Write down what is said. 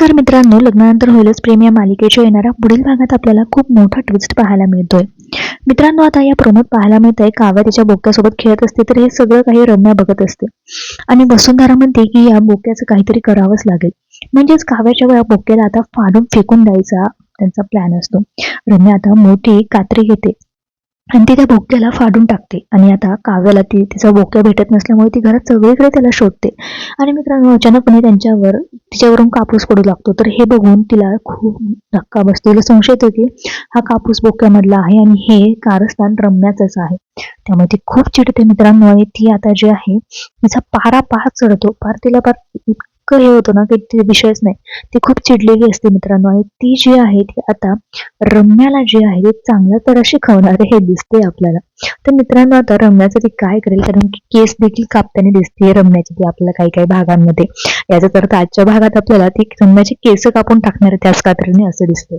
नमस्कार मित्रांनो लग्नानंतर होईलच प्रेम या मालिकेच्या येणाऱ्या पुढील भागात आपल्याला खूप मोठा ट्विस्ट पाहायला मिळतोय. मित्रांनो आता या प्रमोद पाहायला मिळतंय. काव्या तिच्या बोक्यासोबत खेळत असते तर हे सगळं काही रम्या बघत असते. आणि वसुंधरा म्हणते की या बोक्याचं काहीतरी करावंच लागेल. म्हणजेच काव्याच्या या बोक्याला आता फाडून फेकून द्यायचा त्यांचा प्लॅन असतो. रम्या आता मोठी कात्री घेते. आणि ती त्या बोक्याला फाडून टाकते. आणि आता काव्याला ती तिचा बोक्या भेटत नसल्यामुळे ती घरात सगळीकडे त्याला शोधते. आणि मित्रांनो अचानकपणे त्यांच्यावर तिच्यावरून कापूस पडू लागतो. तर हे बघून तिला खूप धक्का बसतो. तिला संशय येतो की हा कापूस बोक्यामधला आहे आणि हे कारस्थान रम्याचंच आहे. त्यामुळे ती खूप चिडते मित्रांनो. आणि ती आता जी आहे तिचा पारा पार चढतो. पार तिला पार इतकं हे होतं ना की ते विषयच नाही. ती खूप चिडलेली असते मित्रांनो. आणि ती जी आहे ती आता रम्याला जी आहे ती चांगल्या तर शिकवणार हे दिसते आपल्याला. तर मित्रांनो आता रम्याचं ती काय करेल? कारण की केस देखील कापताना दिसते रम्याची ती आपल्याला काही काही भागांमध्ये. याचा अर्थ आजच्या भागात आपल्याला ती रम्याची केस कापून टाकणार त्याच कात्रीने असं दिसते.